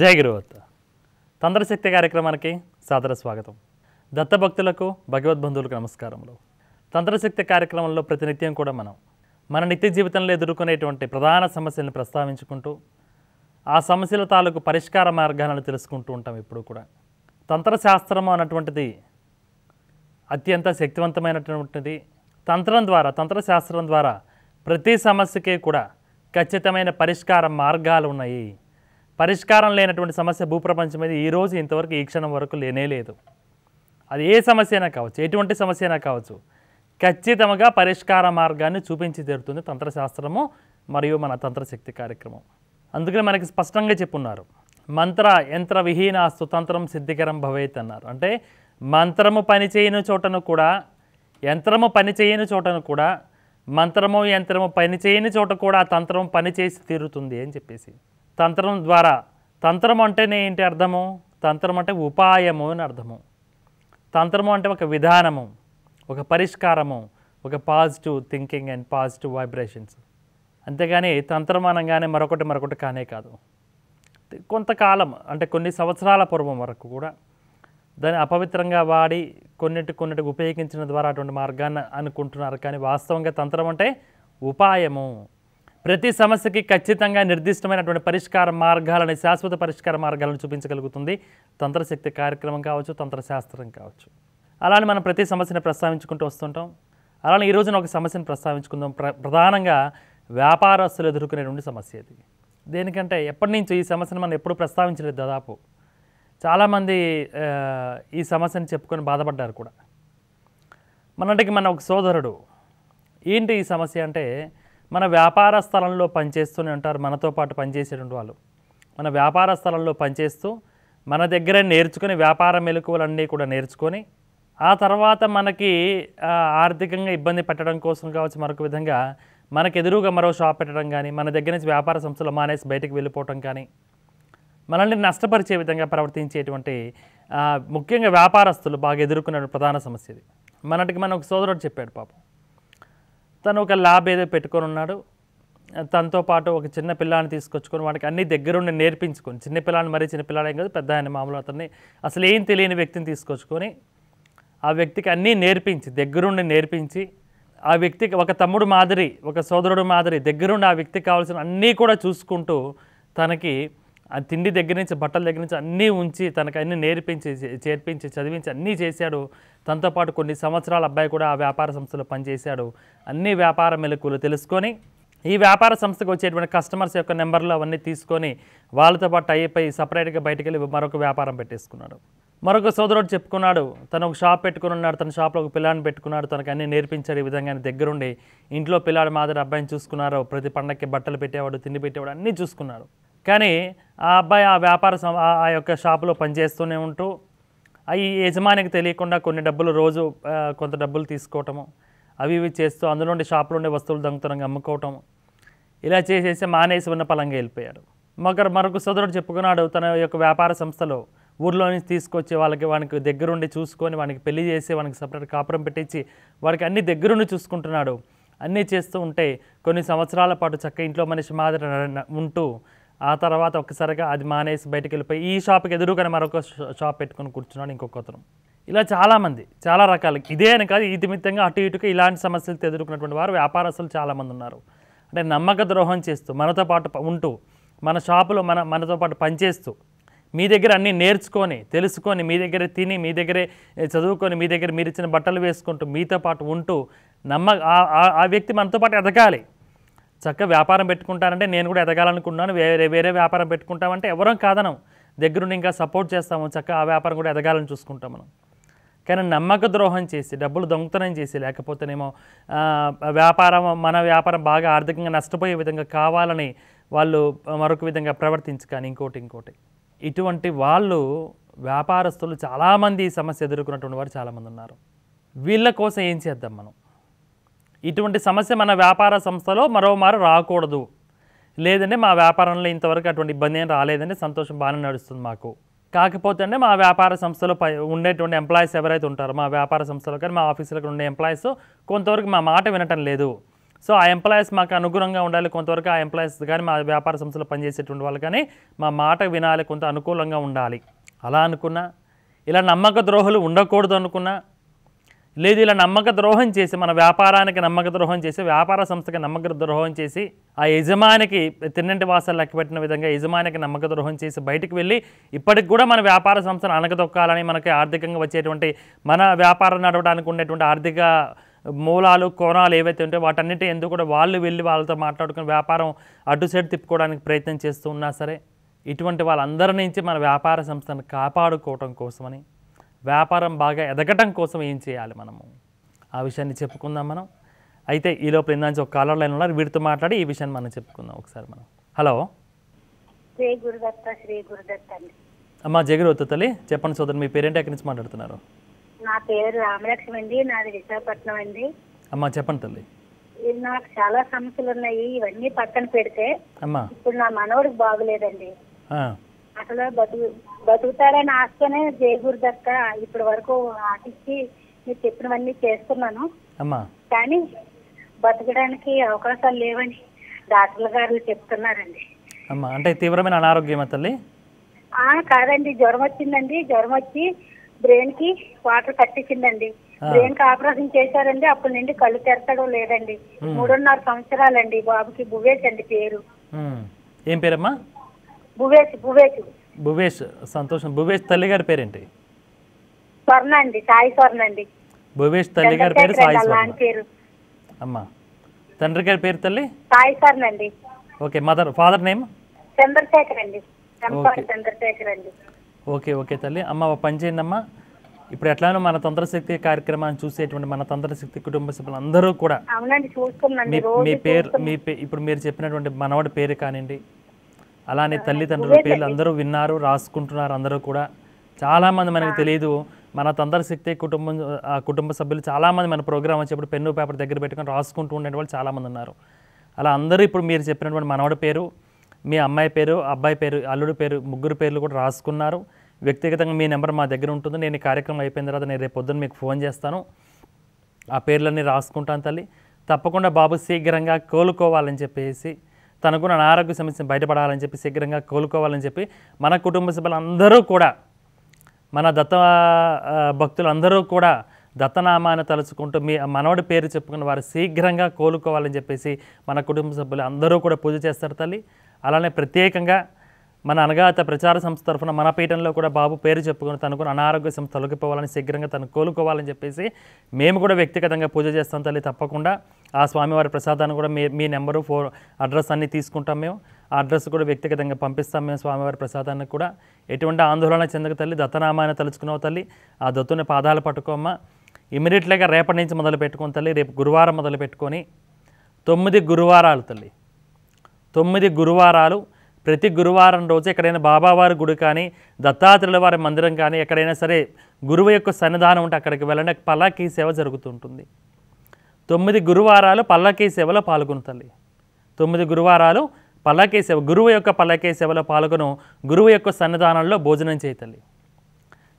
జయ తంత్రశక్తి కార్యక్రమానికి సాదర స్వాగతం. దత్తభక్తులకు భగవద్బంధువులకు నమస్కారములు. తంత్రశక్తి కార్యక్రమంలో ప్రతినిత్యం కూడా మనం. మన నిత్య జీవితంలో ఎదుర్కొనేటువంటి ప్రధాన సమస్యలను ప్రస్తావించుకుంటూ ఆ సమస్యల తాలూకు పరిష్కార మార్గాలను తెలుసుకుంటూ ఉంటాం ఇప్పుడు కూడా. తంత్రశాస్త్రము అన్నటువంటిది అత్యంత శక్తివంతమైనటువంటిది. తంత్రం ద్వారా తంత్రశాస్త్రం ద్వారా ప్రతి సమస్యకి కూడా ఖచ్చితమైన పరిష్కార మార్గాలు ఉన్నాయి. పరిష్కారం లేనటువంటి సమస్య భూప్రపంచం మీద ఈ రోజు ఇంతవరకు ఈ క్షణం వరకు లేనే లేదు. అది ఏ సమస్య అయినా కావచ్చు ఎటువంటి సమస్య అయినా కావచ్చు ఖచ్చితంగా పరిష్కార మార్గాన్ని చూపించి తీరుతుంది తంత్రశాస్త్రము మరియు మన తంత్రశక్తి కార్యక్రమం. అందుకని మనకి స్పష్టంగా చెప్పున్నారు మంత్ర యంత్ర విహీనాస్తు తంత్రం సిద్ధికరం భవేత్ అన్నారు. అంటే మంత్రము పనిచేయని చోటను కూడా యంత్రము పనిచేయని చోటను కూడా మంత్రము యంత్రము పనిచేయని చోట కూడా తంత్రం పనిచేసి తీరుతుంది అని చెప్పేసి. తంత్రం ద్వారా. తంత్రం అంటేనే ఏంటి అర్థము? తంత్రం అంటే ఉపాయము అని అర్థము. తంత్రము అంటే ఒక విధానము ఒక పరిష్కారము ఒక positive thinking and positive vibrations. అంతేగాని తంత్రం అనగానే మరొకటి మరొకటి కానే కాదు. కొంతకాలం అంటే కొన్ని సంవత్సరాల పూర్వం వరకు కూడా దాన్ని అపవిత్రంగా వాడి కొన్నిటి కొన్నిటికి ఉపయోగించిన ద్వారా అటువంటి మార్గాన్ని అనుకుంటున్నారు. కానీ వాస్తవంగా తంత్రం అంటే ఉపాయము. ప్రతి సమస్యకి ఖచ్చితంగా నిర్దిష్టమైనటువంటి పరిష్కార మార్గాలని శాశ్వత పరిష్కార మార్గాలను చూపించగలుగుతుంది. తంత్రశక్తి కార్యక్రమం కావచ్చు తంత్రశాస్త్రం కావచ్చు. అలానే మనం ప్రతి సమస్యని ప్రస్తావించుకుంటూ వస్తుంటాం. అలానే ఈ రోజున ఒక సమస్యను ప్రస్తావించుకుందాం. ప్ర ప్రధానంగా వ్యాపారస్తులు ఎదుర్కొనేటువంటి సమస్య ఇది. దేనికంటే ఎప్పటి నుంచో ఈ సమస్యను మనం ఎప్పుడు ప్రస్తావించలేదు దాదాపు. చాలామంది ఈ సమస్యను చెప్పుకొని బాధపడ్డారు కూడా. మనంటికి మన ఒక సోదరుడు ఏంటి ఈ సమస్య అంటే మన వ్యాపార స్థలంలో పనిచేస్తూనే ఉంటారు మనతో పాటు పనిచేసేటువంటి వాళ్ళు. మన వ్యాపార స్థలంలో పనిచేస్తూ మన దగ్గరే నేర్చుకుని వ్యాపార మెలకువలన్నీ కూడా నేర్చుకొని ఆ తర్వాత మనకి ఆర్థికంగా ఇబ్బంది పెట్టడం కోసం కావచ్చు మరొక విధంగా మనకు ఎదురుగా మరో షాప్ పెట్టడం కానీ మన దగ్గర నుంచి వ్యాపార సంస్థలు మానేసి బయటకు వెళ్ళిపోవటం కానీ మనల్ని నష్టపరిచే విధంగా ప్రవర్తించేటువంటి ముఖ్యంగా వ్యాపారస్తులు బాగా ఎదుర్కొనే ప్రధాన సమస్య ఇది. మనటికి మన ఒక సోదరుడు చెప్పాడు పాపం. తను ఒక ల్యాబ్ ఏదో పెట్టుకొని ఉన్నాడు. తనతో పాటు ఒక చిన్న పిల్లాన్ని తీసుకొచ్చుకొని వాడికి అన్ని దగ్గరుండి నేర్పించుకొని చిన్న పిల్లాన్ని మరీ చిన్న పిల్లాడేం కాదు పెద్ద ఆయన మామూలు అతన్ని అసలు ఏం తెలియని వ్యక్తిని తీసుకొచ్చుకొని ఆ వ్యక్తికి అన్నీ నేర్పించి దగ్గరుండి నేర్పించి ఆ వ్యక్తికి ఒక తమ్ముడు మాదిరి ఒక సోదరుడు మాదిరి దగ్గరుండి ఆ వ్యక్తికి కావాల్సిన అన్నీ కూడా చూసుకుంటూ తనకి ఆ తిండి దగ్గర నుంచి బట్టల దగ్గర నుంచి అన్నీ ఉంచి తనకి అన్నీ నేర్పించి చే- చేర్పించి చదివించి అన్నీ చేశాడు. తనతో పాటు కొన్ని సంవత్సరాల అబ్బాయి కూడా ఆ వ్యాపార సంస్థలో పనిచేశాడు. అన్ని వ్యాపార మెలకువలు తెలుసుకొని ఈ వ్యాపార సంస్థకు వచ్చేటువంటి కస్టమర్స్ యొక్క నెంబర్లు అవన్నీ తీసుకొని వాళ్ళతో పాటు అయిపోయి సపరేట్గా బయటికి వెళ్ళి మరొక వ్యాపారం పెట్టేసుకున్నాడు. మరొక సోదరుడు చెప్పుకున్నాడు తను ఒక షాప్ పెట్టుకుని ఉన్నాడు తన షాప్లో ఒక పిల్లాడిని పెట్టుకున్నాడు తనకు అన్ని నేర్పించాడు ఈ విధంగా దగ్గరుండి. ఇంట్లో పిల్లాడు మాదిరి అబ్బాయిని చూసుకున్నారు ప్రతి పండక్కి బట్టలు పెట్టేవాడు తిండి పెట్టేవాడు అన్నీ చూసుకున్నాడు. కానీ ఆ అబ్బాయి ఆ వ్యాపార సం- ఆ- యొక్క షాపులో పనిచేస్తూనే ఉంటూ అవి యజమానికి తెలియకుండా కొన్ని డబ్బులు రోజు కొంత డబ్బులు తీసుకోవటము అవి ఇవి చేస్తూ అందులో ఉండే షాపులో ఉండే వస్తువులు దొంగతనంగా అమ్ముకోవటం ఇలా చేసేసి మానేసి ఉన్న పలంగా వెళ్ళిపోయాడు. మరొక మరొక సోదరుడు చెప్పుకున్నాడు తన యొక్క వ్యాపార సంస్థలో ఊర్లో నుంచి తీసుకొచ్చి వాళ్ళకి వానికి దగ్గరుండి చూసుకొని వానికి పెళ్ళి చేసి వానికి సపరేట్ కాపురం పెట్టించి వాడికి అన్ని దగ్గరుండి చూసుకుంటున్నాడు. అన్నీ చేస్తూ ఉంటే కొన్ని సంవత్సరాల పాటు చక్క ఇంట్లో మనిషి మాదిరి ఉంటూ ఆ తర్వాత ఒక్కసారిగా అది మానేసి బయటికి వెళ్ళిపోయి ఈ షాప్కి ఎదురుగానే మరొక షా- షాప్ పెట్టుకొని కూర్చున్నాడు ఇంకొక అతను. ఇలా చాలామంది చాలా రకాలు. ఇదే అని కాదు ఇతిమిత్తంగా అటు ఇటుగా ఇలాంటి సమస్యలతో ఎదుర్కొన్నటువంటి వారు వ్యాపారస్తులు చాలామంది ఉన్నారు. అంటే నమ్మక ద్రోహం చేస్తూ మనతో పాటు ఉంటూ మన షాపులో మన మనతో పాటు పనిచేస్తూ మీ దగ్గర అన్నీ నేర్చుకొని తెలుసుకొని మీ దగ్గరే తిని మీ దగ్గరే చదువుకొని మీ దగ్గర మీరు ఇచ్చిన బట్టలు వేసుకుంటూ మీతో పాటు ఉంటూ నమ్మ ఆ- ఆ- ఆ వ్యక్తి మనతో పాటు ఎదగాలి. చక్కగా వ్యాపారం పెట్టుకుంటానంటే నేను కూడా ఎదగాలనుకున్నాను వేరే వేరే వ్యాపారం పెట్టుకుంటామంటే ఎవరం కాదనం. దగ్గరుండి ఇంకా సపోర్ట్ చేస్తాము. చక్కగా ఆ వ్యాపారం కూడా ఎదగాలని చూసుకుంటాం మనం. కానీ నమ్మక ద్రోహం చేసి డబ్బులు దొంగతనం చేసి లేకపోతేనేమో వ్యాపారం మన వ్యాపారం బాగా ఆర్థికంగా నష్టపోయే విధంగా కావాలని వాళ్ళు మరొక విధంగా ప్రవర్తించి కానీ ఇంకోటి ఇంకోటి. ఇటువంటి వాళ్ళు వ్యాపారస్తులు చాలామంది ఈ సమస్య ఎదుర్కొన్నటువంటి వారు చాలామంది ఉన్నారు. వీళ్ళ కోసం ఏం చేద్దాం మనం? ఇటువంటి సమస్య మన వ్యాపార సంస్థలో మరోమారు రాకూడదు. లేదంటే మా వ్యాపారంలో ఇంతవరకు అటువంటి ఇబ్బంది ఏం రాలేదంటే సంతోషం బాగానే నడుస్తుంది మాకు. కాకపోతే అంటే మా వ్యాపార సంస్థలో పై ఉండేటువంటి ఎంప్లాయీస్ ఎవరైతే ఉంటారో మా వ్యాపార సంస్థలో కానీ మా ఆఫీసులో ఉండే ఎంప్లాయీస్ కొంతవరకు మా మాట వినటం లేదు. సో ఆ ఎంప్లాయీస్ మాకు అనుగుణంగా ఉండాలి. కొంతవరకు ఆ ఎంప్లాయీస్ కానీ మా వ్యాపార సంస్థలో పనిచేసేటువంటి వాళ్ళు కానీ మా మాట వినాలి కొంత అనుకూలంగా ఉండాలి. అలా అనుకున్నా. ఇలా నమ్మక ద్రోహులు ఉండకూడదు అనుకున్నా. లేదు ఇలా నమ్మక ద్రోహం చేసి మన వ్యాపారానికి నమ్మక ద్రోహం చేసి వ్యాపార సంస్థకి నమ్మక ద్రోహం చేసి ఆ యజమానికి తిన్నంటి వాసాలు లెక్కపెట్టిన విధంగా యజమానికి నమ్మక ద్రోహం చేసి బయటకు వెళ్ళి ఇప్పటికి కూడా మన వ్యాపార సంస్థను అనగదొక్కాలని మనకి ఆర్థికంగా వచ్చేటువంటి మన వ్యాపారం నడవడానికి ఉండేటువంటి ఆర్థిక మూలాలు కోణాలు ఏవైతే ఉంటాయో వాటన్నిటి ఎందుకు కూడా వాళ్ళు వెళ్ళి వాళ్ళతో మాట్లాడుకుని వ్యాపారం అటు సైడ్ తిప్పుకోవడానికి ప్రయత్నం చేస్తూ ఉన్నా సరే ఇటువంటి వాళ్ళందరి నుంచి మన వ్యాపార సంస్థను కాపాడుకోవటం కోసమని వ్యాపారం బాగా ఎదగటం కోసం ఏం చేయాలి మనము? ఆ విషయాన్ని చెప్పుకుందాం మనం. అయితే ఈ లోపల ఇందాంచి ఒక కాలర్ లైన్ ఉన్నారు. వీరితో మాట్లాడి ఈ విషయాన్ని మనం చెప్పుకుందాం ఒకసారి మనం. హలో శ్రీ గురుదత్త శ్రీ గురుదత్త అండి. అమ్మ జగరవద్దు తల్లి. చెప్పండి సోదరు మీ పేరేంటి? ఎక్కడి నుంచి మాట్లాడుతున్నారు? నా పేరు రామలక్ష్మి అండి. నాది విశాఖపట్నం అండి. అమ్మ చెప్పండి తల్లి. నాకు చాలా సమస్యలు ఉన్నాయి ఇవన్నీ పక్కన పెడితే అమ్మ. ఇప్పుడు నా మనవడికి బాగులేదండి. అసలు బతుకు బతుకుతాడని ఆశతోనే జయ గురుదత్త ఇప్పటి వరకు ఆశించి మీరు చెప్పినవన్నీ చేస్తున్నాను. కానీ బతకడానికి అవకాశాలు లేవని డాక్టర్ల గారు చెప్తున్నారండి. అంటే తీవ్రమైన అనారోగ్యమా తల్లి? ఆ కాదండి జ్వరం వచ్చిందండి. జ్వరం వచ్చి బ్రెయిన్కి వాటర్ కట్టించిందండి. బ్రెయిన్కి ఆపరేషన్ చేశారండి. అప్పటి నుండి కళ్ళు తెరచడం లేదండి. మూడున్నర సంవత్సరాలండి బాబుకి భువేష్ అండి పేరు. ఏం పేరమ్మా? భువేష్ భువేష్ భువేష్ సంతోషం. భువేష్ తల్లి గారి పేరేంటి? స్వర్ణ అండి సాయి స్వర్ణ అండి. భువేష్ తల్లి గారి పేరు సాయి స్వర్ణ. అమ్మ తండ్రి గారి పేరు తల్లి? సాయి స్వర్ణ అండి. Okay mother father name? Chandrasekhar అండి. చంద్రశేఖర్ అండి. ఓకే ఓకే తల్లి. అమ్మ ఒక పని చేయండి అమ్మా. ఇప్పుడు ఎట్లానో మన తంత్రశక్తి కార్యక్రమాన్ని చూసేటువంటి మన తంత్రశక్తి కుటుంబ సభ్యులు అందరూ కూడా మీ పేరు మీ ఇప్పుడు మీరు చెప్పినటువంటి మనవడి పేరు కానివ్వండి అలానే తల్లిదండ్రుల పేర్లు అందరూ విన్నారు రాసుకుంటున్నారు అందరూ కూడా. చాలామంది మనకు తెలియదు మన తంత్రశక్తి కుటుంబం ఆ కుటుంబ సభ్యులు చాలామంది మన ప్రోగ్రామ్ వచ్చేప్పుడు పెన్ను పేపర్ దగ్గర పెట్టుకొని రాసుకుంటూ ఉండే వాళ్ళు చాలామంది ఉన్నారు. అలా అందరూ ఇప్పుడు మీరు చెప్పినటువంటి మనవడి పేరు మీ అమ్మాయి పేరు అబ్బాయి పేరు అల్లుడి పేరు ముగ్గురు పేర్లు కూడా రాసుకున్నారు. వ్యక్తిగతంగా మీ నెంబర్ మా దగ్గర ఉంటుంది. నేను ఈ కార్యక్రమం అయిపోయిన తర్వాత నేను రేపు పొద్దున్న మీకు ఫోన్ చేస్తాను. ఆ పేర్లన్నీ రాసుకుంటాను తల్లి. తప్పకుండా బాబు శీఘ్రంగా కోలుకోవాలని చెప్పేసి తనకున్న అనారోగ్య సమస్య బయటపడాలని చెప్పి శీఘ్రంగా కోలుకోవాలని చెప్పి మన కుటుంబ సభ్యులందరూ కూడా మన దత్త భక్తులందరూ కూడా దత్తనామాన్ని తలుచుకుంటూ మీ మనవడి పేరు చెప్పుకున్న వారు శీఘ్రంగా కోలుకోవాలని చెప్పేసి మన కుటుంబ సభ్యులు అందరూ కూడా పూజ చేస్తారు తల్లి. అలానే ప్రత్యేకంగా మన అనగాత ప్రచార సంస్థ తరఫున మన పీఠంలో కూడా బాబు పేరు చెప్పుకుని తనకు అనారోగ్య సంస్థ తొలగిపోవాలని శీఘ్రంగా తను కోలుకోవాలని చెప్పేసి మేము కూడా వ్యక్తిగతంగా పూజ చేస్తాం తల్లి తప్పకుండా. ఆ స్వామివారి ప్రసాదాన్ని కూడా మీ మీ నెంబరు ఫోన్ అడ్రస్ అన్నీ తీసుకుంటాం మేము. ఆ అడ్రస్ కూడా వ్యక్తిగతంగా పంపిస్తాం మేము స్వామివారి ప్రసాదాన్ని కూడా. ఎటువంటి ఆందోళన చెందక తల్లి దత్తనామాన్ని తలుచుకున్నావు తల్లి ఆ దత్తుని పాదాలు పట్టుకోమ్మా. ఇమీడియట్లీగా రేపటి నుంచి మొదలు పెట్టుకుని తల్లి రేపు గురువారం మొదలు పెట్టుకొని తొమ్మిది గురువారాలు తల్లి తొమ్మిది గురువారాలు ప్రతి గురువారం రోజు ఎక్కడైనా బాబావారి గుడి కానీ దత్తాత్రేయుల వారి మందిరం కానీ ఎక్కడైనా సరే గురువు యొక్క సన్నిధానం ఉంటే అక్కడికి వెళ్ళండి పల్లకీ సేవ జరుగుతుంటుంది. తొమ్మిది గురువారాలు పల్లకీ సేవలో పాల్గొను తల్లి. తొమ్మిది గురువారాలు పల్లకీ సేవ గురువు యొక్క పల్లకీ సేవలో పాల్గొను గురువు యొక్క సన్నిధానంలో భోజనం చేయతల్లి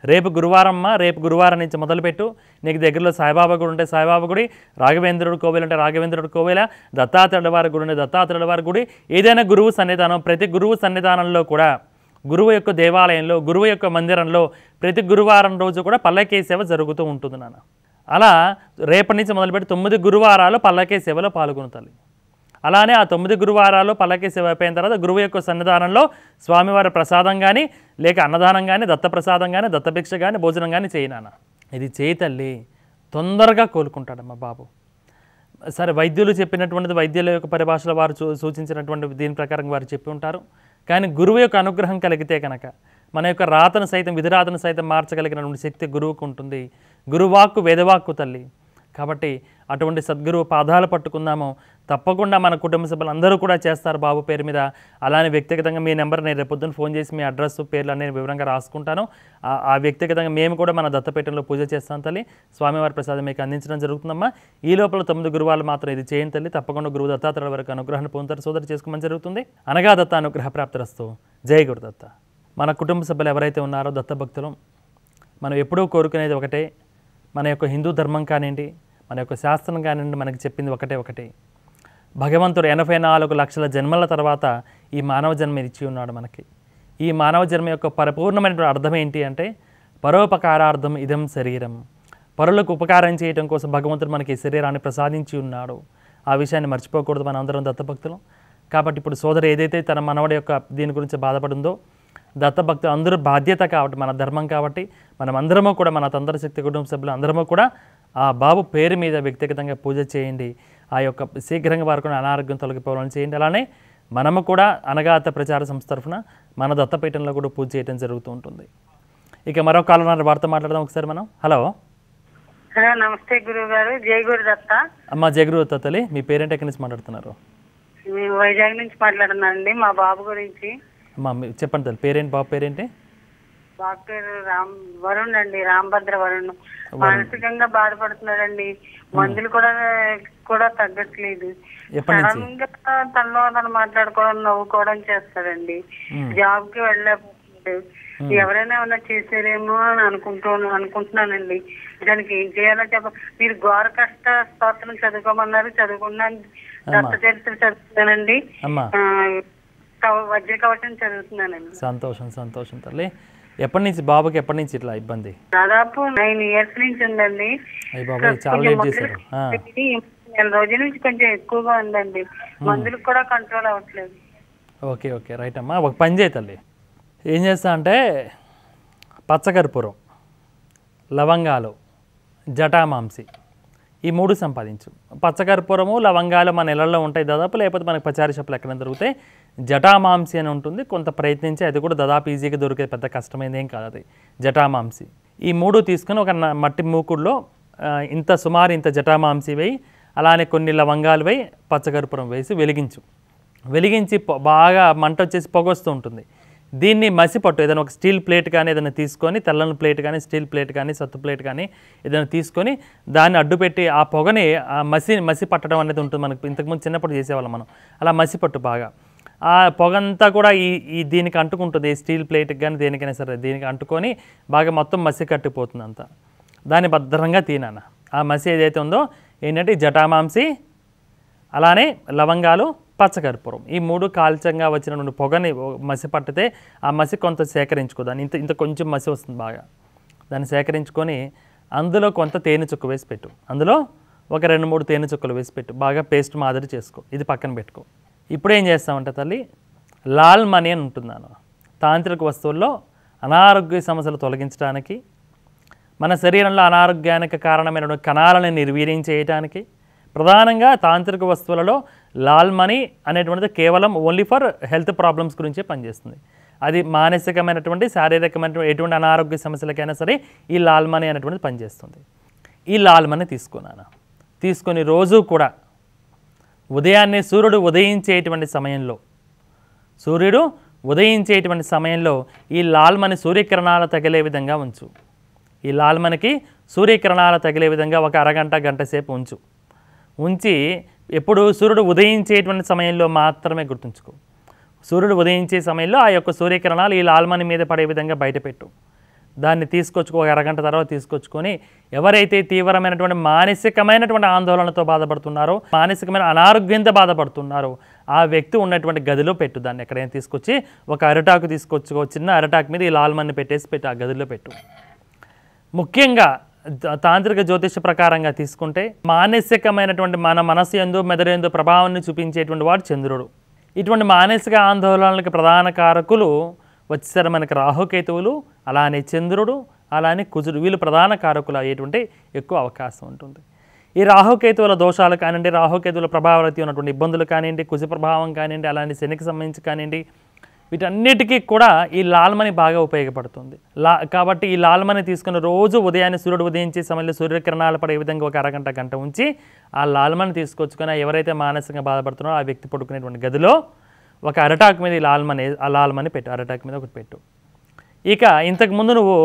రేపు గురువారమ్మ రేపు గురువారం నుంచి మొదలుపెట్టు. నీకు దగ్గరలో సాయిబాబా గుడి ఉంటే సాయిబాబా గుడి రాఘవేంద్రుడు కోవిల్ అంటే రాఘవేంద్రుడు కోవిల దత్తాత్రేయుల వారి గుడి ఉంటే దత్తాత్రేయుల వారి గుడి. ఏదైనా గురువు సన్నిధానం ప్రతి గురువు సన్నిధానంలో కూడా గురువు యొక్క దేవాలయంలో గురువు యొక్క మందిరంలో ప్రతి గురువారం రోజు కూడా పల్లకీ సేవ జరుగుతూ ఉంటుంది నాన్న. అలా రేపటి నుంచి మొదలుపెట్టి తొమ్మిది గురువారాలు పల్లకీ సేవలో పాల్గొనుతాలి అలానే ఆ తొమ్మిది గురువారాలు పల్లకి అయిపోయిన తర్వాత గురువు యొక్క సన్నిధానంలో స్వామివారి ప్రసాదం కానీ లేక అన్నదానం కానీ దత్తప్రసాదం కానీ దత్తభిక్ష కానీ భోజనం కానీ చేయనాన్న ఇది చేయి తల్లి. తొందరగా కోలుకుంటాడమ్మ బాబు. సరే వైద్యులు చెప్పినటువంటిది వైద్యుల యొక్క పరిభాషలో వారు సూచించినటువంటి దీని ప్రకారం వారు చెప్పి ఉంటారు. కానీ గురువు యొక్క అనుగ్రహం కలిగితే కనుక మన యొక్క రాతను సైతం విధిరాతను సైతం మార్చగలిగినటువంటి శక్తి గురువుకు ఉంటుంది. గురువాక్కు వేదవాక్కు తల్లి. కాబట్టి అటువంటి సద్గురువు పాదాలు పట్టుకుందాము. తప్పకుండా మన కుటుంబ సభ్యులు అందరూ కూడా చేస్తారు బాబు పేరు మీద. అలానే వ్యక్తిగతంగా మీ నెంబర్ నేను రేపొద్దున ఫోన్ చేసి మీ అడ్రస్ పేర్లు అనేది వివరంగా రాసుకుంటాను. ఆ- వ్యక్తిగతంగా మేము కూడా మన దత్తపీఠంలో పూజ చేస్తాం తల్లి. స్వామివారి ప్రసాదం మీకు అందించడం జరుగుతుందమ్మా. ఈ లోపల తొమ్మిది గురువాలు మాత్రం ఇది చేయండి తల్లి. తప్పకుండా గురువు దత్తాత్రేయుల వరకు అనుగ్రహాన్ని పొందుతారు. సోదరు చేసుకోమని జరుగుతుంది. అనగా దత్త అనుగ్రహ ప్రాప్తిరస్తూ. జై గురుదత్త. మన కుటుంబ సభ్యులు ఎవరైతే ఉన్నారో దత్త భక్తులు మనం ఎప్పుడూ కోరుకునేది ఒకటే మన యొక్క హిందూ ధర్మం కానివ్వండి మన యొక్క శాస్త్రం కానివ్వండి మనకి చెప్పింది ఒకటే ఒకటి. భగవంతుడు ఎనభై నాలుగు లక్షల జన్మల తర్వాత ఈ మానవ జన్మ ఇచ్చి ఉన్నాడు మనకి. ఈ మానవ జన్మ యొక్క పరిపూర్ణమైనటువంటి అర్థం ఏంటి అంటే పరోపకారార్థం ఇదం శరీరం. పరులకు ఉపకారం చేయడం కోసం భగవంతుడు మనకి ఈ శరీరాన్ని ప్రసాదించి ఉన్నాడు. ఆ విషయాన్ని మర్చిపోకూడదు మన అందరం దత్తభక్తులు. కాబట్టి ఇప్పుడు సోదరు ఏదైతే తన మనవడి యొక్క దీని గురించి బాధపడిందో దత్తభక్తులు అందరూ బాధ్యత కాబట్టి మన ధర్మం కాబట్టి మనం అందరము కూడా మన తంత్ర శక్తి కుటుంబ సభ్యులు అందరము కూడా ఆ బాబు పేరు మీద వ్యక్తిగతంగా పూజ చేయండి. ఆ యొక్క శీఘ్రంగా వారికి ఉన్న అనారోగ్యం తొలగిపోవాలని చేయండి. అలానే మనము కూడా అనగాత ప్రచార సంస్థ తరఫున మన దత్తపీఠంలో కూడా పూజ చేయడం జరుగుతూ ఉంటుంది. ఇక మరో కాలం వార్త మాట్లాడదాం ఒకసారి మనం. హలో. హలో నమస్తే గురువు గారు జై గురు దత్త. అమ్మ జగరు తల్లి. మీ పేరెంట్? ఎక్కడి నుంచి మాట్లాడుతున్నారు? మేము వైజాగ్ నుంచి మాట్లాడుతున్నానండి మా బాబు గురించి. అమ్మ చెప్పండి తల్లి. పేరేంటి? బాబు పేరేంటి? పేరు రామ్ వరుణ్ అండి రాంభద్ర వరుణ్. మానసికంగా బాధపడుతున్నాడండి. మందులు కూడా కూడా తగ్గట్లేదు. సడన్గా తనలో తను మాట్లాడుకోవడం నవ్వుకోవడం చేస్తాడండి. జాబ్కి వెళ్ళలేకపోతే ఎవరైనా ఏమన్నా చేసారేమో అని అనుకుంటూ అనుకుంటున్నానండి. దానికి ఏం చేయాలో చెప్ప మీరు ఘోర కష్ట స్తోత్రం చదువుకోమన్నారు చదువుకున్నాను దత్త చరిత్ర చదువుతున్నానండి. వజ్ర కవచం చదువుతున్నానండి. సంతోషం సంతోషం తల్లి. ఎప్పటి నుంచి బాబుకి ఎప్పటి నుంచి ఇట్లా ఇబ్బంది? దాదాపు నైన్ ఇయర్స్ నుంచి ఉందండి. అయ్యి బాబాయ్ చాలా లేట్ చేశారు. ఆ, నెల రోజుల నుంచి కొంచెం ఎక్కువగా ఉందండి. మందులకు కూడా కంట్రోల్ అవ్వట్లేదు. ఓకే ఓకే రైట్ అమ్మా. ఒక పని చేయి తల్లి. ఏం చేస్తా అంటే పచ్చకర్పూరం లవంగాలు జటామాంసి ఈ మూడు సంపాదించు. పచ్చకర్పూరము లవంగాలు మన ఇళ్ళల్లో ఉంటాయి దాదాపు లేకపోతే మనకి పచారీ షాపులు ఎక్కడ దొరుకుతాయి. జటామాంసి అని ఉంటుంది. కొంత ప్రయత్నించి అది కూడా దాదాపు ఈజీగా దొరికే పెద్ద కష్టమైనది ఏం కాదు అది. జటామాంసి. ఈ మూడు తీసుకొని ఒక మట్టి మూకుడులో ఇంత సుమారు ఇంత జటామాంసి వేయి అలానే కొన్ని లవంగాలు వేయి పచ్చకర్పూరం వేసి వెలిగించు. వెలిగించి పొ- బాగా మంట వచ్చేసి పొగొస్తూ ఉంటుంది. దీన్ని మసిపట్టు ఏదైనా ఒక స్టీల్ ప్లేట్ కానీ ఏదైనా తీసుకొని తెల్లని ప్లేట్ కానీ స్టీల్ ప్లేట్ కానీ సత్తు ప్లేట్ కానీ ఏదైనా తీసుకొని దాన్ని అడ్డుపెట్టి ఆ పొగని ఆ మసి మసి పట్టడం అనేది ఉంటుంది మనకు. ఇంతకుముందు చిన్నప్పుడు చేసేవాళ్ళం మనం. అలా మసిపట్టు బాగా. ఆ పొగంతా కూడా ఈ ఈ దీనికి అంటుకుంటుంది ఈ స్టీల్ ప్లేట్కి కానీ దేనికైనా సరే దీనికి అంటుకొని బాగా మొత్తం మసి కట్టిపోతుంది అంతా దాన్ని భద్రంగా తినాన. ఆ మసి ఏదైతే ఉందో ఏంటంటే ఈ జటామాంసి అలానే లవంగాలు పచ్చకర్పూరం. ఈ మూడు కాల్చంగా వచ్చినటువంటి పొగని మసి పట్టితే ఆ మసి కొంత సేకరించుకో. దాన్ని ఇంత ఇంత కొంచెం మసి వస్తుంది బాగా. దాన్ని సేకరించుకొని అందులో కొంత తేనె చుక్క వేసి పెట్టు. అందులో ఒక రెండు మూడు తేనె చుక్కలు వేసి పెట్టు. బాగా పేస్ట్ మాదిరి చేసుకో. ఇది పక్కన పెట్టుకో. ఇప్పుడు ఏం చేస్తామంటే తల్లి? లాల్ మనీ అని ఉంటున్నాను తాంత్రిక వస్తువుల్లో అనారోగ్య సమస్యలు తొలగించడానికి మన శరీరంలో అనారోగ్యానికి కారణమైన కణాలను నిర్వీర్యం చేయడానికి ప్రధానంగా తాంత్రిక వస్తువులలో లాల్ మనీ అనేటువంటిది కేవలం ఓన్లీ ఫర్ హెల్త్ ప్రాబ్లమ్స్ గురించే పనిచేస్తుంది. అది మానసికమైనటువంటి శారీరకమైనటువంటి ఎటువంటి అనారోగ్య సమస్యలకైనా సరే ఈ లాల్ మనీ అనేటువంటిది పనిచేస్తుంది. ఈ లాల్ మనీ తీసుకున్నాను తీసుకొని రోజు కూడా ఉదయాన్నే సూర్యుడు ఉదయించేటువంటి సమయంలో సూర్యుడు ఉదయించేటువంటి సమయంలో ఈ లాల్మని సూర్యకిరణాలు తగిలే విధంగా ఉంచు. ఈ లాల్మనికి సూర్యకిరణాలు తగిలే విధంగా ఒక అరగంట గంట సేపు ఉంచు. ఉంచి ఎప్పుడు సూర్యుడు ఉదయించేటువంటి సమయంలో మాత్రమే గుర్తుంచుకో. సూర్యుడు ఉదయించే సమయంలో ఆ యొక్క సూర్యకిరణాలు ఈ లాల్మని మీద పడే విధంగా బయటపెట్టు. దాన్ని తీసుకొచ్చుకో ఒక అరగంట తర్వాత తీసుకొచ్చుకొని ఎవరైతే తీవ్రమైనటువంటి మానసికమైనటువంటి ఆందోళనతో బాధపడుతున్నారో మానసికమైన అనారోగ్యంతో బాధపడుతున్నారో ఆ వ్యక్తి ఉన్నటువంటి గదిలో పెట్టు దాన్ని ఎక్కడైనా తీసుకొచ్చి ఒక అరటాకు తీసుకొచ్చుకో చిన్న అరటాకు మీద ఈ లాల్మన్ని పెట్టేసి పెట్టు ఆ గదిలో పెట్టు. ముఖ్యంగా తాంత్రిక జ్యోతిష ప్రకారంగా తీసుకుంటే మానసికమైనటువంటి మన మనసు ఎందు మెదడు ఎందు ప్రభావాన్ని చూపించేటువంటి వాడు చంద్రుడు. ఇటువంటి మానసిక ఆందోళనలకు ప్రధాన కారకులు వచ్చేసారి మనకి రాహుకేతువులు అలానే చంద్రుడు అలానే కుజుడు. వీళ్ళు ప్రధాన కారకులు అయ్యేటువంటి ఎక్కువ అవకాశం ఉంటుంది. ఈ రాహుకేతువుల దోషాలు కానివ్వండి రాహుకేతువుల ప్రభావతి ఉన్నటువంటి ఇబ్బందులు కానివ్వండి కుజ ప్రభావం కానివ్వండి అలానే శనికి సంబంధించి కానివ్వండి వీటన్నిటికీ కూడా ఈ లాల్మని బాగా ఉపయోగపడుతుంది. లా కాబట్టి ఈ లాల్మని తీసుకుని రోజు ఉదయాన్నే సూర్యుడు ఉదయించే సమయంలో సూర్యకిరణాలు పడే విధంగా ఒక అరగంట గంట ఉంచి ఆ లాల్మని తీసుకొచ్చుకొని ఎవరైతే మానసికంగా బాధపడుతున్నారో ఆ వ్యక్తి పడుకునేటువంటి గదిలో ఒక అరటాకు మీద ఈ లాల్మని ఆ లాల్మని పెట్టు అరటాకు మీద ఒకటి పెట్టు. ఇక ఇంతకుముందు నువ్వు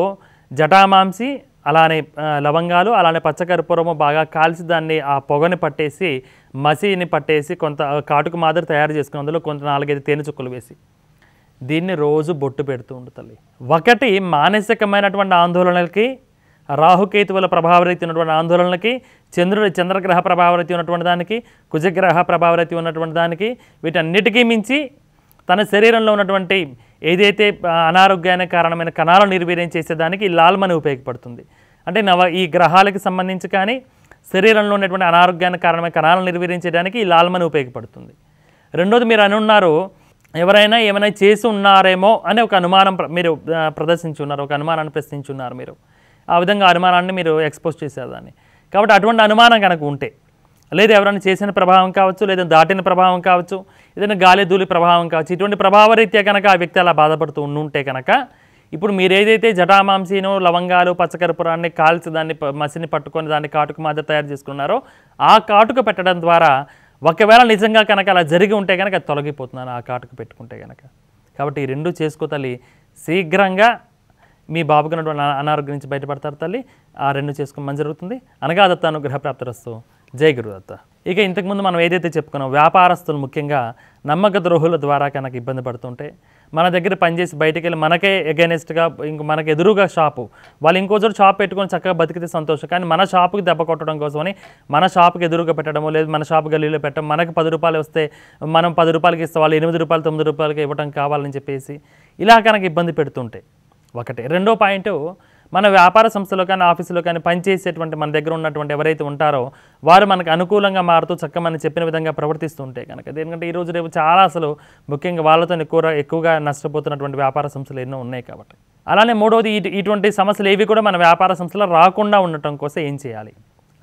జటామాంసి అలానే లవంగాలు అలానే పచ్చకర్పూరము బాగా కాల్చి దాన్ని ఆ పొగని పట్టేసి మసిని పట్టేసి కొంత కాటుకు మాదిరి తయారు చేసుకుని అందులో కొంత నాలుగైదు తేనె చుక్కలు వేసి. దీన్ని రోజు బొట్టు పెడుతూ ఉండు తల్లి. ఒకటి మానసికమైనటువంటి ఆందోళనలకి రాహుకేతువుల ప్రభావరీతి ఉన్నటువంటి ఆందోళనలకి చంద్రుడి చంద్రగ్రహ ప్రభావరీతి ఉన్నటువంటి దానికి కుజగ్రహ ప్రభావరీతి ఉన్నటువంటి దానికి వీటన్నిటికీ మించి తన శరీరంలో ఉన్నటువంటి ఏదైతే అనారోగ్యానికి కారణమైన కణాలను నిర్వీర్యం చేసేదానికి లాల్మని ఉపయోగపడుతుంది. అంటే నవ ఈ గ్రహాలకి సంబంధించి కానీ శరీరంలో ఉన్నటువంటి అనారోగ్యానికి కారణమైన కణాలను నిర్వీర్యం ఈ లాల్మని ఉపయోగపడుతుంది. రెండోది మీరు అని ఉన్నారు ఎవరైనా ఏమైనా చేసి ఉన్నారేమో అని ఒక అనుమానం ప్ర- మీరు ప్రదర్శించున్నారు ప్రదర్శించి ఉన్నారు ఒక అనుమానాన్ని ప్రశ్నించున్నారు మీరు. ఆ విధంగా అనుమానాన్ని మీరు ఎక్స్పోజ్ చేశారు దాన్ని కాబట్టి అటువంటి అనుమానం కనుక ఉంటే లేదా ఎవరైనా చేసిన ప్రభావం కావచ్చు లేదా దాటిన ప్రభావం కావచ్చు ఏదైనా గాలి ధూళి ప్రభావం కావచ్చు ఇటువంటి ప్రభావరీత్యా కనుక ఆ వ్యక్తి అలా బాధపడుతూ ఉండుంటే కనుక ఇప్పుడు మీరు ఏదైతే జటామాంసీను లవంగాలు పచ్చకర్పూరాన్ని కాల్చి దాన్ని ప- మసిని పట్టుకొని దాన్ని కాటుక మాదిరి తయారు చేసుకున్నారో ఆ కాటుక పెట్టడం ద్వారా ఒకవేళ నిజంగా కనుక అలా జరిగి ఉంటే కనుక అది తొలగిపోతున్నాను ఆ కాటుక పెట్టుకుంటే కనుక. కాబట్టి ఈ రెండు చేసుకోతలి శీఘ్రంగా మీ బాబుకు ఉన్నటువంటి అనారోగ్యం నుంచి బయటపడతారు తల్లి. ఆ రెండు చేసుకోమని జరుగుతుంది. అనగా దత్త అనుగ్రహ ప్రాప్తిరస్తు. జై గురుదత్త ఇక ఇంతకుముందు మనం ఏదైతే చెప్పుకున్నాం వ్యాపారస్తులు ముఖ్యంగా నమ్మక ద్రోహుల ద్వారా కనుక ఇబ్బంది పడుతుంటే మన దగ్గర పనిచేసి బయటికి వెళ్ళి మనకే ఎగెనెస్ట్గా ఇంక మనకు ఎదురుగా షాపు. వాళ్ళు ఇంకో చోటు షాప్ పెట్టుకొని చక్కగా బతికితే సంతోషం. కానీ మన షాపుకి దెబ్బ కొట్టడం కోసమని మన షాపుకి ఎదురుగా పెట్టడమో లేదు మన షాపు గల్లీలో పెట్టడం మనకు పది రూపాయలు వస్తే మనం పది రూపాయలకి ఇస్తే వాళ్ళు ఎనిమిది రూపాయలు తొమ్మిది రూపాయలకి ఇవ్వడం కావాలని చెప్పేసి ఇలా కనుక ఇబ్బంది పెడుతుంటే ఒకటి. రెండో పాయింట్ మన వ్యాపార సంస్థలో కానీ ఆఫీసులో కానీ పనిచేసేటువంటి మన దగ్గర ఉన్నటువంటి ఎవరైతే ఉంటారో వారు మనకు అనుకూలంగా మారుతూ చక్కమని మనం చెప్పిన విధంగా ప్రవర్తిస్తూ ఉంటే కనుక ఎందుకంటే ఈరోజు రేపు చాలా అసలు ముఖ్యంగా వాళ్ళతో ఎక్కువ ఎక్కువగా నష్టపోతున్నటువంటి వ్యాపార సంస్థలు ఎన్నో ఉన్నాయి కాబట్టి. అలానే మూడవది ఇటు- ఇటువంటి సమస్యలు ఏవి కూడా మన వ్యాపార సంస్థలో రాకుండా ఉండటం కోసం ఏం చేయాలి?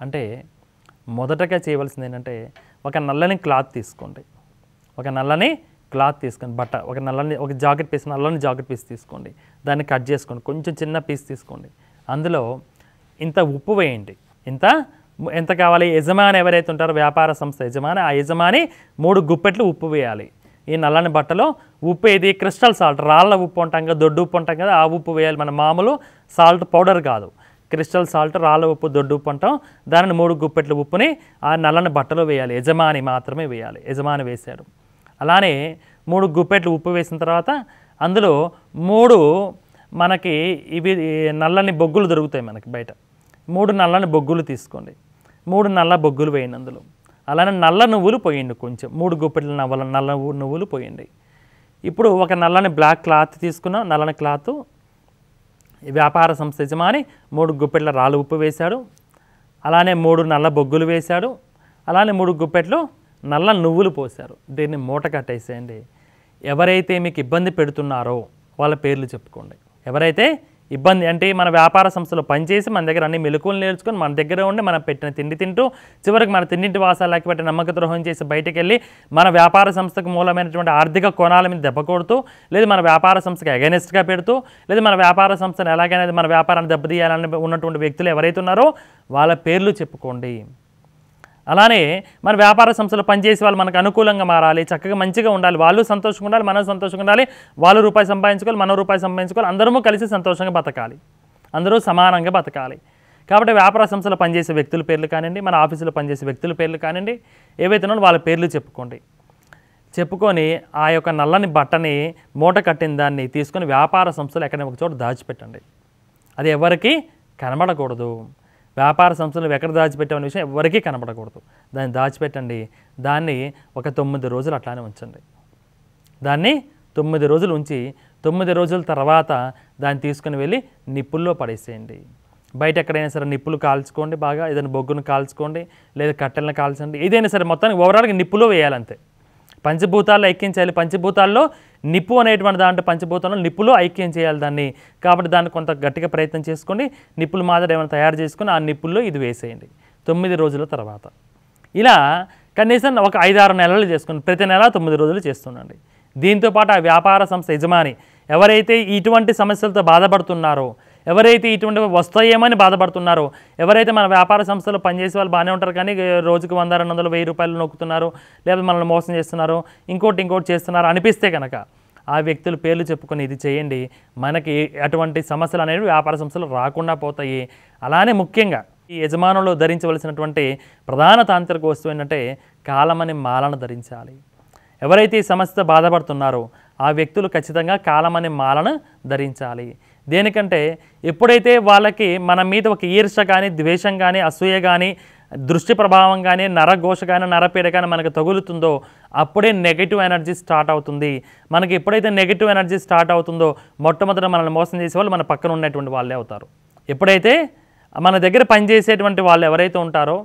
అంటే మొదటగా చేయవలసింది ఏంటంటే ఒక నల్లని క్లాత్ తీసుకోండి. ఒక నల్లని క్లాత్ తీసుకొని బట్ట ఒక నల్లని ఒక జాకెట్ పీస్ నల్లని జాకెట్ పీస్ తీసుకోండి. దాన్ని కట్ చేసుకోండి. కొంచెం చిన్న పీస్ తీసుకోండి. అందులో ఇంత ఉప్పు వేయండి. ఇంత ఎంత కావాలి? యజమాని ఎవరైతే ఉంటారో వ్యాపార సంస్థ యజమాని ఆ యజమాని మూడు గుప్పెట్లు ఉప్పు వేయాలి. ఈ నల్లని బట్టలో ఉప్పు ఏది? Crystal salt. రాళ్ళ ఉప్పు ఉంటాం కదా దొడ్డు ఉప్పు ఉంటాం కదా ఆ ఉప్పు వేయాలి. మన మామూలు సాల్ట్ పౌడర్ కాదు. క్రిస్టల్ సాల్ట్ రాళ్ళ ఉప్పు దొడ్డు ఉప్పు అంటాం. దానిని మూడు గుప్పెట్ల ఉప్పుని ఆ నల్లని బట్టలో వేయాలి. యజమాని మాత్రమే వేయాలి. యజమాని వేశాడు. అలానే మూడు గుప్పెట్లు ఉప్పు వేసిన తర్వాత అందులో మూడు మనకి ఇవి నల్లని బొగ్గులు దొరుకుతాయి మనకి బయట. మూడు నల్లని బొగ్గులు తీసుకోండి. మూడు నల్ల బొగ్గులు వేయండి అందులో. అలానే నల్ల నువ్వులు పోయండి కొంచెం. మూడు గుప్పెట్ల నవ్వల నల్ల నువ్వులు పోయండి. ఇప్పుడు ఒక నల్లని బ్లాక్ క్లాత్ తీసుకున్నాం నల్లని క్లాత్ వ్యాపార సంస్థ యజమాని మూడు గుప్పెట్ల రాళ్ళు ఉప్పు వేశాడు. అలానే మూడు నల్ల బొగ్గులు వేశాడు. అలానే మూడు గుప్పెట్లు నల్ల నువ్వులు పోశారు. దీన్ని మూట కట్టేసేయండి. ఎవరైతే మీకు ఇబ్బంది పెడుతున్నారో వాళ్ళ పేర్లు చెప్పుకోండి. ఎవరైతే ఇబ్బంది అంటే మన వ్యాపార సంస్థలో పనిచేసి మన దగ్గర అన్ని మెలకువలు నేర్చుకొని మన దగ్గర ఉండి మనం పెట్టిన తిండి తింటూ చివరికి మన తిండింటి వాసాలకి పెట్టి నమ్మక ద్రోహం చేసి బయటకు వెళ్ళి మన వ్యాపార సంస్థకు మూలమైనటువంటి ఆర్థిక కోణాల మీద దెబ్బ కొడుతూ లేదు మన వ్యాపార సంస్థకి అగెనెస్ట్గా పెడుతూ లేదు మన వ్యాపార సంస్థను ఎలాగైనా మన వ్యాపారాన్ని దెబ్బతీయాలని ఉన్నటువంటి వ్యక్తులు ఎవరైతే ఉన్నారో వాళ్ళ పేర్లు చెప్పుకోండి. అలానే మన వ్యాపార సంస్థలు పనిచేసే వాళ్ళు మనకు అనుకూలంగా మారాలి చక్కగా మంచిగా ఉండాలి వాళ్ళు సంతోషంగా ఉండాలి మనం సంతోషంగా ఉండాలి వాళ్ళు రూపాయి సంపాదించుకోవాలి మనం రూపాయి సంపాదించుకోవాలి అందరము కలిసి సంతోషంగా బతకాలి అందరూ సమానంగా బతకాలి. కాబట్టి వ్యాపార సంస్థలు పనిచేసే వ్యక్తుల పేర్లు కానివ్వండి మన ఆఫీసులో పనిచేసే వ్యక్తుల పేర్లు కానివ్వండి ఏవైతే వాళ్ళ పేర్లు చెప్పుకోండి. చెప్పుకొని ఆ యొక్క నల్లని బట్టని మూట కట్టిన దాన్ని తీసుకొని వ్యాపార సంస్థలు ఎక్కడైనా ఒక చోట దాచిపెట్టండి. అది ఎవరికి కనబడకూడదు. వ్యాపార సంస్థలు ఎక్కడ దాచిపెట్టామనే విషయం ఎవరికీ కనబడకూడదు. దాన్ని దాచిపెట్టండి. దాన్ని ఒక తొమ్మిది రోజులు అట్లానే ఉంచండి. దాన్ని తొమ్మిది రోజులు ఉంచి తొమ్మిది రోజుల తర్వాత దాన్ని తీసుకుని వెళ్ళి నిప్పుల్లో పడేసేయండి. బయట ఎక్కడైనా సరే నిప్పులు కాల్చుకోండి బాగా ఏదైనా బొగ్గును కాల్చుకోండి లేదా కట్టెలను కాల్చండి ఏదైనా సరే మొత్తానికి ఓవరాల్గా నిప్పులో వేయాలంతే. పంచభూతాల్లో ఐక్యం చేయాలి. పంచభూతాల్లో నిప్పు అనేటువంటి దాంట్లో పంచభూతంలో నిప్పులో ఐక్యం చేయాలి దాన్ని. కాబట్టి దాన్ని కొంత గట్టిగా ప్రయత్నం చేసుకొని నిప్పులు మాదిరి ఏమైనా తయారు చేసుకొని ఆ నిప్పుల్లో ఇది వేసేయండి. తొమ్మిది రోజుల తర్వాత. ఇలా కనీసం ఒక ఐదారు నెలలు చేసుకుని ప్రతి నెల తొమ్మిది రోజులు చేస్తుండండి. దీంతోపాటు ఆ వ్యాపార సంస్థ యజమాని ఎవరైతే ఇటువంటి సమస్యలతో బాధపడుతున్నారో ఎవరైతే ఇటువంటి వస్తాయేమని బాధపడుతున్నారో ఎవరైతే మన వ్యాపార సంస్థలో పనిచేసే వాళ్ళు బాగానే ఉంటారు కానీ రోజుకు వంద రెండు వందలు వెయ్యి రూపాయలు నొక్కుతున్నారు లేదా మనల్ని మోసం చేస్తున్నారు ఇంకోటి ఇంకోటి చేస్తున్నారు అనిపిస్తే కనుక ఆ వ్యక్తులు పేర్లు చెప్పుకొని ఇది చేయండి. మనకి అటువంటి సమస్యలు అనేవి వ్యాపార సంస్థలు రాకుండా పోతాయి. అలానే ముఖ్యంగా ఈ యజమానులు ధరించవలసినటువంటి ప్రధాన తాంత్రిక వస్తువు ఏంటంటే కాలమని మాలను ధరించాలి. ఎవరైతే ఈ సమస్య బాధపడుతున్నారో ఆ వ్యక్తులు ఖచ్చితంగా కాలమని మాలను ధరించాలి. దేనికంటే ఎప్పుడైతే వాళ్ళకి మన మీద ఒక ఈర్ష కానీ ద్వేషం కానీ అసూయ కానీ దృష్టి ప్రభావం కానీ నరఘోష కానీ నరపీడ కానీ మనకు తగులుతుందో అప్పుడే నెగిటివ్ ఎనర్జీ స్టార్ట్ అవుతుంది. మనకి ఎప్పుడైతే నెగిటివ్ ఎనర్జీ స్టార్ట్ అవుతుందో మొట్టమొదట మనల్ని మోసం చేసే వాళ్ళు మన పక్కన ఉన్నటువంటి వాళ్ళే అవుతారు. ఎప్పుడైతే మన దగ్గర పనిచేసేటువంటి వాళ్ళు ఎవరైతే ఉంటారో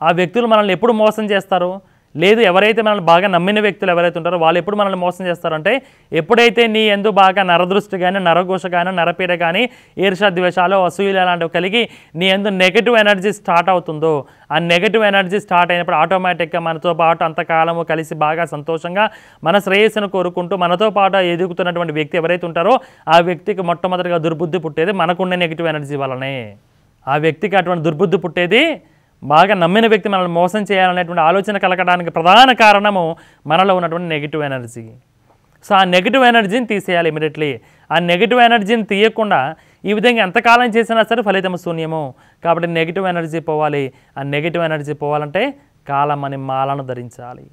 ఆ వ్యక్తులు మనల్ని ఎప్పుడు మోసం చేస్తారు? లేదు ఎవరైతే మనల్ని బాగా నమ్మిన వ్యక్తులు ఎవరైతే ఉంటారో వాళ్ళు ఎప్పుడు మనల్ని మోసం చేస్తారంటే ఎప్పుడైతే నీ ఎందు బాగా నరదృష్టి కానీ నరఘోష కానీ నరపీడ కానీ ఈర్ష ద్వేషాలు అసూయలు అలాంటివి కలిగి నీ ఎందు నెగిటివ్ ఎనర్జీ స్టార్ట్ అవుతుందో ఆ నెగిటివ్ ఎనర్జీ స్టార్ట్ అయినప్పుడు ఆటోమేటిక్గా మనతో పాటు అంతకాలము కలిసి బాగా సంతోషంగా మన శ్రేయస్సును కోరుకుంటూ మనతో పాటు ఎదుగుతున్నటువంటి వ్యక్తి ఎవరైతే ఉంటారో ఆ వ్యక్తికి మొట్టమొదటిగా దుర్బుద్ధి పుట్టేది మనకుండే నెగిటివ్ ఎనర్జీ వల్లనే. ఆ వ్యక్తికి అటువంటి దుర్బుద్ధి పుట్టేది బాగా నమ్మిన వ్యక్తి మనల్ని మోసం చేయాలనేటువంటి ఆలోచన కలగడానికి ప్రధాన కారణము మనలో ఉన్నటువంటి నెగిటివ్ ఎనర్జీ సో ఆ నెగిటివ్ ఎనర్జీని తీసేయాలి ఇమీడియట్లీ ఆ నెగిటివ్ ఎనర్జీని తీయకుండా ఈ విధంగా ఎంతకాలం చేసినా సరే ఫలితం శూన్యము. కాబట్టి నెగిటివ్ ఎనర్జీ పోవాలి. ఆ నెగిటివ్ ఎనర్జీ పోవాలంటే కాలం అని మాలను ధరించాలి.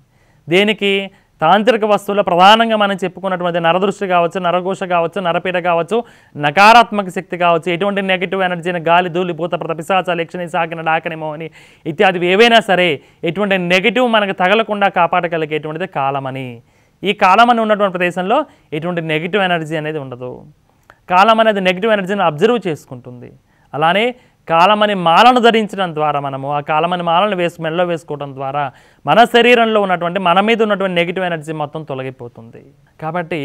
దేనికి? తాంత్రిక వస్తువులో ప్రధానంగా మనం చెప్పుకున్నటువంటి నరదృష్టి కావచ్చు నరఘోష కావచ్చు నరపీడ కావచ్చు నకారాత్మక శక్తి కావచ్చు ఎటువంటి నెగిటివ్ ఎనర్జీని గాలి ధూళి భూత ప్రత పిశాచ లక్షణి సాకిన డాకని మోని ఇత్యాది ఏవైనా సరే ఎటువంటి నెగిటివ్ మనకు తగలకుండా కాపాడగలిగేటువంటిది కాలమని. ఈ కాలం అని ఉన్నటువంటి ప్రదేశంలో ఎటువంటి నెగిటివ్ ఎనర్జీ అనేది ఉండదు. కాలం అనేది నెగిటివ్ ఎనర్జీని అబ్జర్వ్ చేసుకుంటుంది. అలానే కాలమని మాలను ధరించడం ద్వారా మనము ఆ కాలమని మాలను వేసు మెడలో వేసుకోవడం ద్వారా మన శరీరంలో ఉన్నటువంటి మన మీద ఉన్నటువంటి నెగిటివ్ ఎనర్జీ మొత్తం తొలగిపోతుంది. కాబట్టి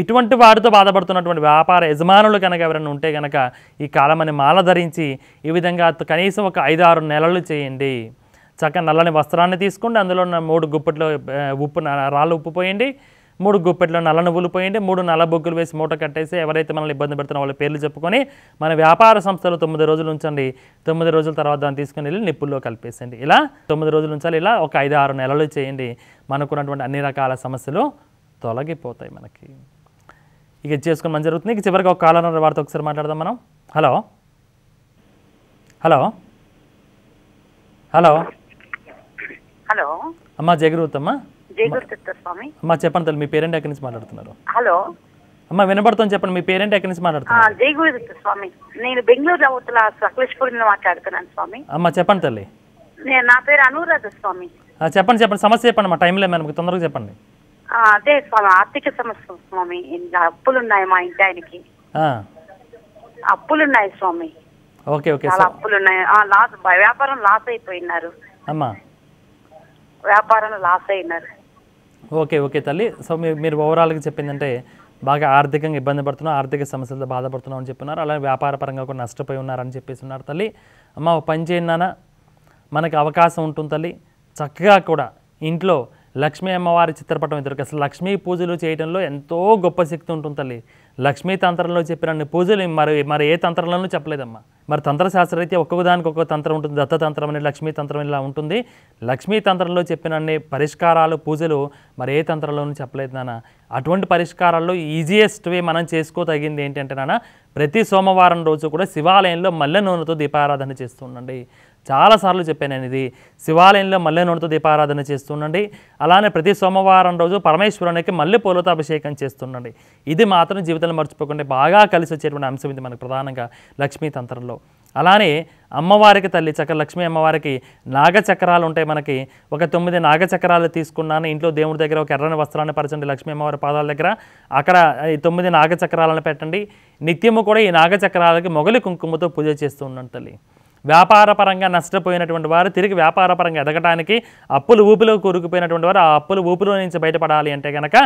ఇటువంటి వాటితో బాధపడుతున్నటువంటి వ్యాపార యజమానులు కనుక ఎవరైనా ఉంటే కనుక ఈ కాలమని మాల ధరించి ఈ విధంగా కనీసం ఒక ఐదు ఆరు నెలలు చేయండి. చక్కగా నల్లని వస్త్రాన్ని తీసుకోండి అందులో ఉన్న మూడు గుప్పట్లు ఉప్పు రాళ్ళు ఉప్పు పోయండి. మూడు గుప్పెట్లో నల్ల నువ్వులు పోయండి మూడు నల్ల బొగ్గులు వేసి మూట కట్టేసి ఎవరైతే మనల్ని ఇబ్బంది పెడుతున్న వాళ్ళ పేర్లు చెప్పుకొని మన వ్యాపార సంస్థలో తొమ్మిది రోజులు ఉంచండి. తొమ్మిది రోజుల తర్వాత దాన్ని తీసుకుని వెళ్ళి నిప్పుల్లో కలిపేసండి ఇలా తొమ్మిది రోజులు ఉంచాలి ఇలా ఒక ఐదు ఆరు నెలలు చేయండి. మనకున్నటువంటి అన్ని రకాల సమస్యలు తొలగిపోతాయి మనకి. ఇక ఇది చేసుకుని మంచి జరుగుతుంది. ఇక చివరికి ఒక కాలం వారితో ఒకసారి మాట్లాడదాం మనం. హలో? హలో? హలో? హలో? అమ్మా జగరూతమ్మా స్వామి అమ్మా చెప్పండి తల్లి మీ పేరెంట్ ఎక్కడి నుంచి మాట్లాడుతున్నారు? హలో. అమ్మ వినపడుతుంది చెప్పండి మీ పేరెంట్ ఎక్కడి నుంచి మాట్లాడుతున్నారు? జై గురుదత్త స్వామి నేను బెంగళూరు అవతల సకలేశ్వరం నుండి మాట్లాడుతున్నాను స్వామి. అమ్మ చెప్పండి తల్లి. నేను నా పేరు అనురాధ స్వామి. చెప్పండి చెప్పండి సమస్య చెప్పండి మా టైంలో మనకు తొందరగా చెప్పండి. అదే స్వామి ఆర్థిక సమస్య స్వామి ఇంకా అప్పులు ఉన్నాయి మా ఇంటి ఆయనకి. ఆ, అప్పులు ఉన్నాయి స్వామి. ఓకే ఓకే చాలా అప్పులు ఉన్నాయి ఆ, లాస్ వ్యాపారం లాస్ అయిపోయినారు. అమ్మా. వ్యాపారంలో లాస్ అయినారు. ఓకే ఓకే తల్లి. సో మీరు మీరు ఓవరాల్గా చెప్పిందంటే బాగా ఆర్థికంగా ఇబ్బంది పడుతున్నాం ఆర్థిక సమస్యలతో బాధపడుతున్నాం అని చెప్పినారు. అలాగే వ్యాపార పరంగా కూడా నష్టపోయి ఉన్నారని చెప్పేసి ఉన్నారు తల్లి. అమ్మ ఒక పని చేయండి నాన్న. మనకి అవకాశం ఉంటుంది తల్లి. చక్కగా కూడా ఇంట్లో లక్ష్మీ అమ్మవారి చిత్రపటం ఎదురుకు అసలు లక్ష్మీ పూజలు చేయడంలో ఎంతో గొప్ప శక్తి ఉంటుంది తల్లి. లక్ష్మీ తంత్రంలో చెప్పిన పూజలు మరి మరి ఏ తంత్రంలోనూ చెప్పలేదమ్మా. మరి తంత్రశాస్త్రం అయితే ఒక్కొక్క దానికి ఒక్కొక్క తంత్రం ఉంటుంది. దత్తతంత్రం అని లక్ష్మీ తంత్రం ఇలా ఉంటుంది. లక్ష్మీ తంత్రంలో చెప్పిన అన్ని పరిష్కారాలు పూజలు మరి ఏ తంత్రంలోనూ చెప్పలేదు నాన్న. అటువంటి పరిష్కారాల్లో ఈజియెస్ట్ వే మనం చేసుకోదగింది ఏంటంటే నాన్న ప్రతి సోమవారం రోజు కూడా శివాలయంలో మల్లె నూనెతో దీపారాధన చేస్తుండండి చాలాసార్లు చెప్పాను నేను ఇది శివాలయంలో మల్లె నూనెతో దీపారాధన చేస్తుండండి. అలానే ప్రతి సోమవారం రోజు పరమేశ్వరునికి మల్లె పూలతో అభిషేకం చేస్తుండండి. ఇది మాత్రం జీవితంలో మర్చిపోకుండా బాగా కలిసి వచ్చేటువంటి అంశం ఇది మనకు ప్రధానంగా లక్ష్మీ తంత్రంలో. అలానే అమ్మవారికి తల్లి చక్ర లక్ష్మీ అమ్మవారికి నాగచక్రాలు ఉంటాయి మనకి. ఒక తొమ్మిది నాగచక్రాలు తీసుకున్నాను. ఇంట్లో దేవుడి దగ్గర ఒక ఎర్రని వస్త్రాన్ని పరచండి లక్ష్మీ అమ్మవారి పాదాల దగ్గర. అక్కడ ఈ తొమ్మిది నాగచక్రాలను పెట్టండి. నిత్యము కూడా ఈ నాగచక్రాలకి మొగలి కుంకుమతో పూజ చేస్తూ ఉన్నాను తల్లి. వ్యాపారపరంగా నష్టపోయినటువంటి వారు తిరిగి వ్యాపారపరంగా ఎదగటానికి అప్పులు ఊపిలో కూరుకుపోయినటువంటి వారు ఆ అప్పులు ఊపిలో నుంచి బయటపడాలి అంటే కనుక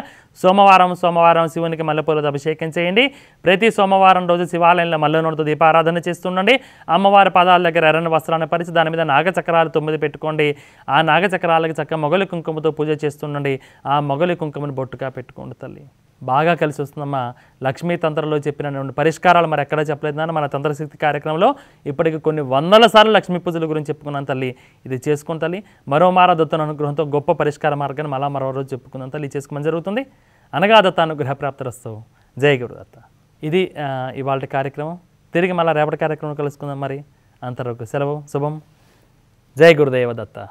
సోమవారం సోమవారం శివునికి మల్లెపూలతో అభిషేకం చేయండి. ప్రతి సోమవారం రోజు శివాలయంలో మల్లెనూరుతో దీపారాధన చేస్తుండండి. అమ్మవారి పాదాల దగ్గర ఎర్రని వస్త్రాన్ని పరిచి దాని మీద నాగచక్రాలు తొమ్మిది పెట్టుకోండి. ఆ నాగచక్రాలకి చక్క మొగలి కుంకుమతో పూజ చేస్తుండండి. ఆ మొగలి కుంకుమని బొట్టుగా పెట్టుకోండి తల్లి. బాగా కలిసి వస్తుందమ్మా. లక్ష్మీ తంత్రంలో చెప్పినటువంటి పరిష్కారాలు మరి ఎక్కడా చెప్పలేదు అని మన తంత్రశక్తి కార్యక్రమంలో ఇప్పటికి కొన్ని వందల సార్లు లక్ష్మీ పూజల గురించి చెప్పుకున్నాను తల్లి. ఇది చేసుకుని తల్లి మరో మారా దత్తన అనుగ్రహంతో గొప్ప పరిష్కార మార్గాన్ని మళ్ళా మరో రోజు చెప్పుకుందాం తల్లి. చేసుకోమని జరుగుతుంది. అనగా దత్త అనుగ్రహ ప్రాప్తరస్తు. జయ గురుదత్త. ఇది ఇవాళ కార్యక్రమం. తిరిగి మళ్ళీ రేపటి కార్యక్రమం కలుసుకుందాం మరి. అంతవరకు సెలవు శుభం. జయ గురుదేవ దత్త.